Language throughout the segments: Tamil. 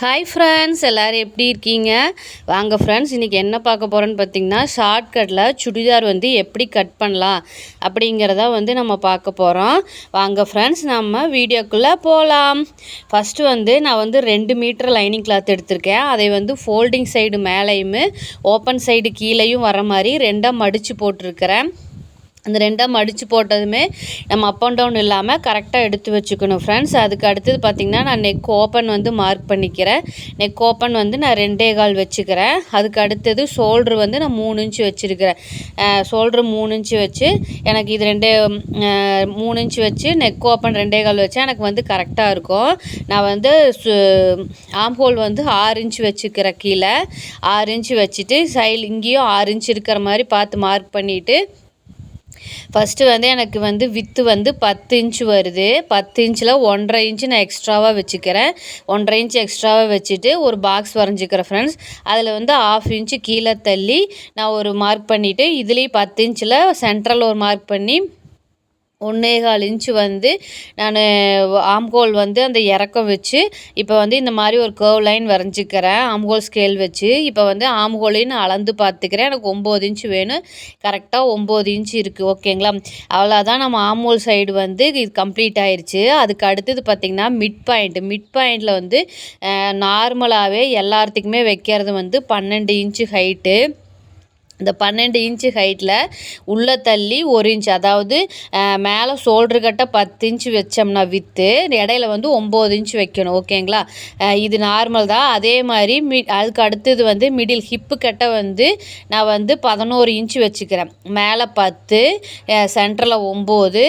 ஹாய் ஃப்ரெண்ட்ஸ் எல்லோரும் எப்படி இருக்கீங்க? வாங்க ஃப்ரெண்ட்ஸ் இன்றைக்கி என்ன பார்க்க போகிறோன்னு பார்த்தீங்கன்னா ஷார்ட்கட்டில் சுடிதார் வந்து எப்படி கட் பண்ணலாம் அப்படிங்கிறத வந்து நம்ம பார்க்க போகிறோம் வாங்க ஃப்ரெண்ட்ஸ் நம்ம வீடியோக்குள்ளே போகலாம் ஃபஸ்ட்டு வந்து நான் வந்து ரெண்டு மீட்டர் லைனிங் கிளாத் எடுத்திருக்கேன். அதை வந்து ஃபோல்டிங் சைடு மேலேயும் ஓப்பன் சைடு கீழேயும் வர மாதிரி ரெண்டாக மடித்து போட்டிருக்கிறேன். அந்த ரெண்டாக மடித்து போட்டதுமே நம்ம அப் அண்ட் டவுன் இல்லாமல் கரெக்டாக எடுத்து வச்சுக்கணும் ஃப்ரெண்ட்ஸ் அதுக்கு அடுத்தது பார்த்திங்கன்னா நான் நெக் ஓப்பன் வந்து மார்க் பண்ணிக்கிறேன். நெக் ஓப்பன் வந்து நான் ரெண்டே கால் வச்சுக்கிறேன். அதுக்கு அடுத்தது ஷோல்ட்ரு வந்து நான் மூணு இன்ச்சு வச்சுருக்கிறேன். ஷோல்ட்ரு மூணு இன்ச்சு வச்சு எனக்கு இது ரெண்டே மூணு இன்ச்சு வச்சு நெக் ஓப்பன் ரெண்டே கால் வச்சா எனக்கு வந்து கரெக்டாக இருக்கும். நான் வந்து ஆம் ஹோல் வந்து ஆறு இன்ச்சு வச்சுக்கிறேன் கீழே. ஆறு இன்ச்சு வச்சுட்டு சைல் இங்கேயும் ஆறு இன்ச்சு இருக்கிற மாதிரி பார்த்து மார்க் பண்ணிவிட்டு ஃபஸ்ட்டு வந்து எனக்கு வந்து வித்து வந்து பத்து இன்ச்சு வருது. பத்து இன்ச்சில் ஒன்றரை இன்ச்சு நான் எக்ஸ்ட்ராவாக வச்சுக்கிறேன். ஒன்றரை இன்ச்சு எக்ஸ்ட்ராவாக வச்சுட்டு ஒரு பாக்ஸ் வரைஞ்சிக்கிறேன் ஃப்ரெண்ட்ஸ் அதில் வந்து ஆஃப் இன்ச்சு கீழே தள்ளி நான் ஒரு மார்க் பண்ணிவிட்டு இதுலேயும் பத்து இன்ச்சில் சென்ட்ரல் ஒரு மார்க் பண்ணி ஒன்றே கால் இன்ச்சு வந்து நான் ஆம்கோல் வந்து அந்த இறக்கம் வச்சு இப்போ வந்து இந்த மாதிரி ஒரு கர்வ் லைன் வரைஞ்சிக்கிறேன் ஆம்கோல் ஸ்கேல் வச்சு. இப்போ வந்து ஆம்கோலையும் நான் அளந்து பார்த்துக்கிறேன். எனக்கு ஒம்பது இன்ச்சு வேணும். கரெக்டாக ஒம்பது இன்ச்சு இருக்குது ஓகேங்களா அவ்வளோதான் நம்ம ஆம்கோல் சைடு வந்து இது கம்ப்ளீட் ஆயிடுச்சு அதுக்கு அடுத்தது பார்த்திங்கன்னா மிட் பாயிண்ட் மிட் பாயிண்டில் வந்து நார்மலாகவே எல்லாத்துக்குமே வைக்கிறது வந்து பன்னெண்டு இன்ச்சு ஹைட்டு இந்த பன்னெண்டு இன்ச்சு ஹைட்டில் உள்ளே தள்ளி ஒரு இன்ச் அதாவது மேலே ஷோல்ட்ரு கட்ட பத்து இன்ச்சு வச்சோம்னா விற்று இடையில வந்து ஒம்பது இன்ச்சு வைக்கணும். ஓகேங்களா? இது நார்மல் தான். அதே மாதிரி மி அதுக்கு அடுத்தது வந்து மிடில் ஹிப்பு கட்ட வந்து நான் வந்து பதினோரு இன்ச்சு வச்சுக்கிறேன். மேலே பத்து சென்டரில் ஒம்பது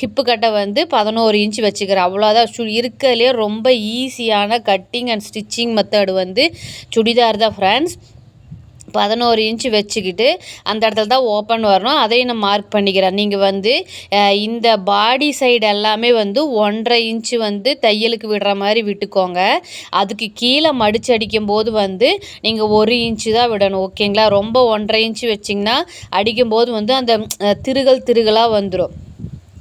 ஹிப்பு கட்டை வந்து பதினோரு இன்ச்சு வச்சுக்கிறேன். அவ்வளோதான் சு இருக்கிறதுலே ரொம்ப ஈஸியான கட்டிங் அண்ட் ஸ்டிச்சிங் மெத்தடு வந்து சுடிதார் தான் ஃப்ரெண்ட்ஸ் பதினோரு இன்ச்சு வச்சுக்கிட்டு அந்த இடத்துல தான் ஓப்பன் வரணும். அதையும் நான் மார்க் பண்ணிக்கிறேன். நீங்கள் வந்து இந்த பாடி சைடு எல்லாமே வந்து ஒன்றரை இன்ச்சு வந்து தையலுக்கு விடுற மாதிரி விட்டுக்கோங்க. அதுக்கு கீழே மடிச்சு அடிக்கும் போது வந்து நீங்கள் ஒரு இன்ச்சு தான் விடணும். ஓகேங்களா ரொம்ப ஒன்றரை இன்ச்சு வச்சிங்கன்னா அடிக்கும்போது வந்து அந்த திருகல் திருகலாக வந்துடும்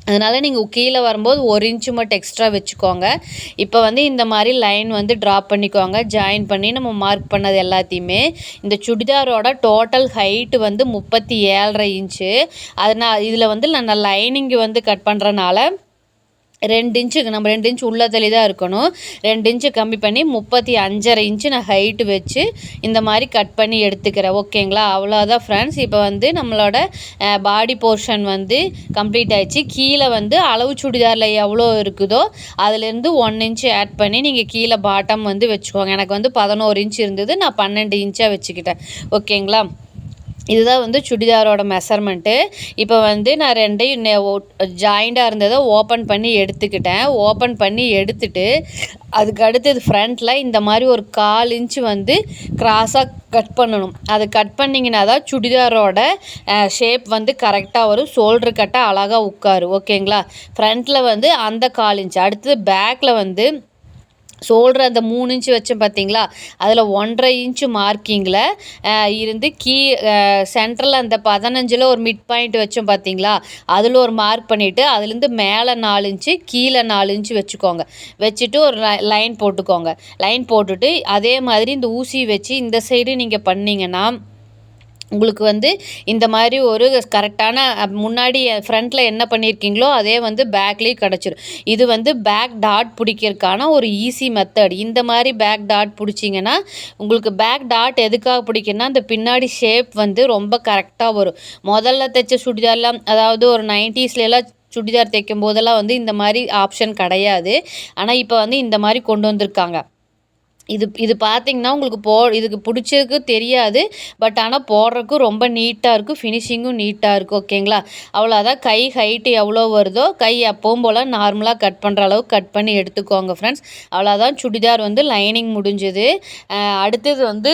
அதனால் நீங்கள் கீழே வரும்போது ஒரு இன்ச்சு மட்டும் எக்ஸ்ட்ரா வச்சுக்கோங்க. இப்போ வந்து இந்த மாதிரி லைன் வந்து ட்ராப் பண்ணிக்கோங்க. ஜாயின் பண்ணி நம்ம மார்க் பண்ணது எல்லாத்தையுமே. இந்த சுடிதாரோட டோட்டல் ஹைட்டு வந்து முப்பத்தி ஏழரை இன்ச்சு அதனால் இதில் வந்து நான் லைனிங்கு வந்து கட் பண்ணுறனால ரெண்டு இன்ச்சுக்கு நம்ம ரெண்டு இன்ச்சு உள்ள தள்ளி தான் இருக்கணும். ரெண்டு இன்ச்சு கம்மி பண்ணி முப்பத்தி அஞ்சரை இன்ச்சு நான் ஹைட்டு வச்சு இந்த மாதிரி கட் பண்ணி எடுத்துக்கிறேன். ஓகேங்களா அவ்வளோதான் ஃப்ரெண்ட்ஸ் இப்போ வந்து நம்மளோட பாடி போர்ஷன் வந்து கம்ப்ளீட் ஆயிடுச்சு. கீழே வந்து அளவு சுடிதாரில் எவ்வளோ இருக்குதோ அதுலேருந்து ஒன் இன்ச்சு ஆட் பண்ணி நீங்கள் கீழே பாட்டம் வந்து வச்சுக்கோங்க. எனக்கு வந்து பதினோரு இன்ச்சு இருந்தது. நான் பன்னெண்டு இன்ச்சாக வச்சுக்கிட்டேன். ஓகேங்களா இதுதான் வந்து சுடிதாரோட மெஷர்மெண்ட்டு இப்போ வந்து நான் ரெண்டையும் ஜாயிண்டாக இருந்ததை ஓப்பன் பண்ணி எடுத்துக்கிட்டேன். ஓப்பன் பண்ணி எடுத்துட்டு அதுக்கு அடுத்தது ஃப்ரண்ட்டில் இந்த மாதிரி ஒரு கால் இன்ச்சு வந்து க்ராஸாக கட் பண்ணணும். அது கட் பண்ணிங்கன்னா தான் சுடிதாரோட ஷேப் வந்து கரெக்டாக வரும். ஷோல்ட்ரு கட்டாக அழகாக உட்காரு ஓகேங்களா ஃப்ரண்ட்டில் வந்து அந்த கால் இன்ச்சு அடுத்தது பேக்கில் வந்து சோல்டர் அந்த மூணு இன்ச்சு வச்சோம் பார்த்தீங்களா அதில் ஒன்றரை இன்ச்சு மார்க்கிங்கில் இருந்து கீ சென்ட்ரல் அந்த பதினஞ்சில் ஒரு மிட் பாயிண்ட் வச்சோம் பார்த்தீங்களா அதில் ஒரு மார்க் பண்ணிவிட்டு அதுலேருந்து மேலே நாலு இன்ச்சு கீழே நாலு இன்ச்சு வச்சுக்கோங்க. வச்சுட்டு ஒரு லைன் போட்டுக்கோங்க. லைன் போட்டுட்டு அதே மாதிரி இந்த ஊசி வச்சு இந்த சைடு நீங்கள் பண்ணிங்கன்னா உங்களுக்கு வந்து இந்த மாதிரி ஒரு கரெக்டான முன்னாடி ஃப்ரண்ட்டில் என்ன பண்ணியிருக்கீங்களோ அதே வந்து பேக்லேயும் கிடச்சிரும். இது வந்து பேக் டாட் பிடிக்கிறதுக்கான ஒரு ஈஸி மெத்தட். இந்த மாதிரி பேக் டாட் பிடிச்சிங்கன்னா உங்களுக்கு பேக் டாட் எதுக்காக பிடிக்குன்னா அந்த பின்னாடி ஷேப் வந்து ரொம்ப கரெக்டாக வரும். முதல்ல தைச்ச சுடிதார்லாம் அதாவது ஒரு நைன்ட்டீஸ்லாம் சுடிதார் தைக்கும் போதெல்லாம் வந்து இந்த மாதிரி ஆப்ஷன் கிடையாது. ஆனால் இப்போ வந்து இந்த மாதிரி கொண்டு வந்திருக்காங்க. இது இது பார்த்திங்கன்னா உங்களுக்கு போ இதுக்கு பிடிச்சதுக்கு தெரியாது. பட் ஆனால் போடுறதுக்கு ரொம்ப நீட்டாக இருக்கும். ஃபினிஷிங்கும் நீட்டாக இருக்கும். ஓகேங்களா அவ்வளோதான் கை ஹைட்டு எவ்வளோ வருதோ கை எப்பவும் போல் நார்மலாக கட் பண்ணுற அளவுக்கு கட் பண்ணி எடுத்துக்கோங்க ஃப்ரெண்ட்ஸ் அவ்வளோதான் சுடிதார் வந்து லைனிங் முடிஞ்சுது. அடுத்தது வந்து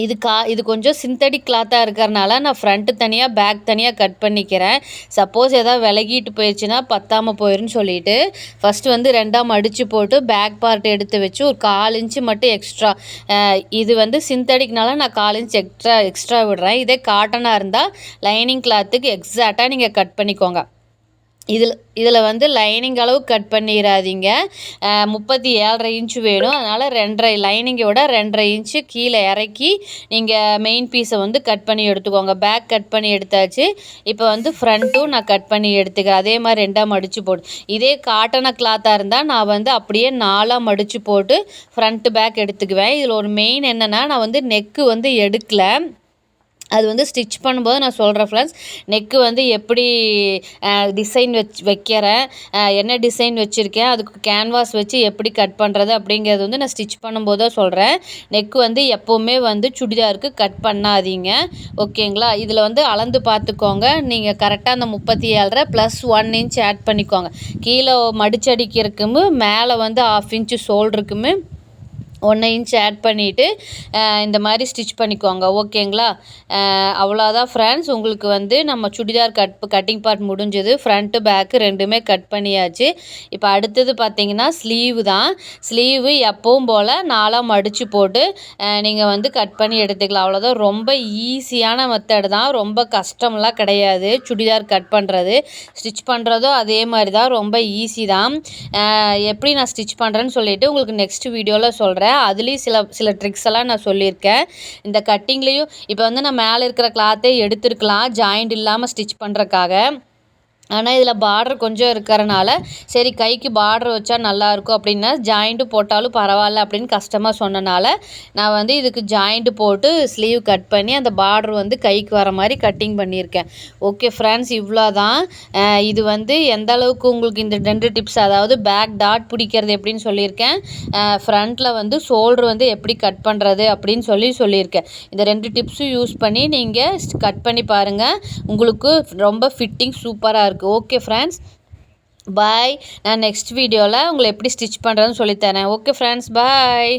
இது கா இது கொஞ்சம் சிந்தடிக் கிளாத்தாக இருக்கிறனால நான் ஃப்ரண்ட்டு தனியாக பேக் தனியாக கட் பண்ணிக்கிறேன். சப்போஸ் எதாவது விலகிட்டு போயிடுச்சுன்னா பத்தாமல் போயிடும்னு சொல்லிட்டு ஃபஸ்ட்டு வந்து ரெண்டாக மடித்து போட்டு பேக் பார்ட் எடுத்து வச்சு ஒரு கால் இன்ச்சு மட்டும் எக்ஸ்ட்ரா இது வந்து சிந்தடிக்னால நான் கால் இன்ச் எக்ஸ்ட்ரா எக்ஸ்ட்ரா விடுறேன். இதே காட்டனாக இருந்தால் லைனிங் கிளாத்துக்கு எக்ஸாக்டாக நீங்கள் கட் பண்ணிக்கோங்க. இதில் இதில் வந்து லைனிங் அளவு கட் பண்ணிடாதீங்க முப்பத்தி ஏழரை இன்ச்சு வேணும். அதனால் ரெண்டரை லைனிங்கோட ரெண்டரை இன்ச்சு கீழே இறக்கி நீங்கள் மெயின் பீஸை வந்து கட் பண்ணி எடுத்துக்கோங்க. பேக் கட் பண்ணி எடுத்தாச்சு. இப்போ வந்து ஃப்ரண்ட்டும் நான் கட் பண்ணி எடுத்துக்கிறேன். அதே மாதிரி ரெண்டாக மடித்து போடு. இதே காட்டனை கிளாத்தாக இருந்தால் நான் வந்து அப்படியே நாலாக மடித்து போட்டு ஃப்ரண்ட்டு பேக் எடுத்துக்குவேன். இதில் ஒரு மெயின் என்னென்னா நான் வந்து நெக்கு வந்து எடுக்கலை. அது வந்து ஸ்டிச் பண்ணும்போது நான் சொல்கிறேன் ஃப்ரெண்ட்ஸ் நெக்கு வந்து எப்படி டிசைன் வச் வைக்கிறேன் என்ன டிசைன் வச்சுருக்கேன் அதுக்கு கேன்வாஸ் வச்சு எப்படி கட் பண்ணுறது அப்படிங்கிறது வந்து நான் ஸ்டிச் பண்ணும்போது தான் சொல்கிறேன் நெக்கு வந்து எப்போவுமே வந்து சுடிதாருக்கு கட் பண்ணாதீங்க. ஓகேங்களா? இதில் வந்து அளந்து பார்த்துக்கோங்க. நீங்கள் கரெக்டாக அந்த முப்பத்தி ஏழரை ப்ளஸ் ஒன் இன்ச் ஆட் பண்ணிக்கோங்க. கீழே மடிச்சடிக்கிறதுக்குமே மேலே வந்து ஆஃப் இன்ச்சு சோல்டருக்குமே ஒன்று இன்ச் ஆட் பண்ணிவிட்டு இந்த மாதிரி ஸ்டிச் பண்ணிக்கோங்க ஓகேங்களா? அவ்வளோதான் ஃப்ரெண்ட்ஸ் உங்களுக்கு வந்து நம்ம சுடிதார் கட் கட்டிங் பார்ட் முடிஞ்சது. ஃப்ரண்ட்டு பேக்கு ரெண்டுமே கட் பண்ணியாச்சு. இப்போ அடுத்தது பார்த்திங்கன்னா ஸ்லீவு தான். ஸ்லீவு எப்பவும் போல் நாளாக மடித்து போட்டு நீங்கள் வந்து கட் பண்ணி எடுத்துக்கலாம். அவ்வளோதான் ரொம்ப ஈஸியான மெத்தடு தான். ரொம்ப கஷ்டம்லாம் கிடையாது சுடிதார் கட் பண்ணுறது ஸ்டிச் பண்ணுறதும் அதே மாதிரி தான். ரொம்ப ஈஸி தான். எப்படி நான் ஸ்டிச் பண்ணுறேன்னு சொல்லிவிட்டு உங்களுக்கு நெக்ஸ்ட் வீடியோவில் சொல்கிறேன் அதுலேயும் சில சில ட்ரிக்ஸ் எல்லாம் நான் சொல்லியிருக்கேன். இந்த கட்டிங்லேயும் இப்போ வந்து நான் மேலே இருக்கிற கிளாத்தே எடுத்துருக்கலாம் ஜாயிண்ட் இல்லாமல் ஸ்டிச் பண்ணுறக்காக ஆனால் இதில் பார்டர் கொஞ்சம் இருக்கிறனால சரி கைக்கு பார்டர் வச்சா நல்லாயிருக்கும் அப்படின்னா ஜாயிண்ட்டு போட்டாலும் பரவாயில்ல அப்படின்னு கஷ்டமாக சொன்னனால நான் வந்து இதுக்கு ஜாயிண்ட்டு போட்டு ஸ்லீவ் கட் பண்ணி அந்த பார்டர் வந்து கைக்கு வர மாதிரி கட்டிங் பண்ணியிருக்கேன். ஓகே ஃப்ரெண்ட்ஸ் இவ்வளோ தான் இது வந்து எந்த அளவுக்கு உங்களுக்கு இந்த ரெண்டு டிப்ஸ் அதாவது பேக் டாட் பிடிக்கிறது எப்படின்னு சொல்லியிருக்கேன். ஃப்ரண்ட்டில் வந்து ஷோல்டர் வந்து எப்படி கட் பண்ணுறது அப்படின்னு சொல்லி சொல்லியிருக்கேன். இந்த ரெண்டு டிப்ஸும் யூஸ் பண்ணி நீங்கள் கட் பண்ணி பாருங்கள் உங்களுக்கு ரொம்ப ஃபிட்டிங் சூப்பராக இருக்கும். இருக்குது ஓகே ஃப்ரெண்ட்ஸ் பாய் நான் நெக்ஸ்ட் வீடியோவில் உங்களை எப்படி ஸ்டிச் பண்ணுறதுன்னு சொல்லித்தரேன். Okay friends bye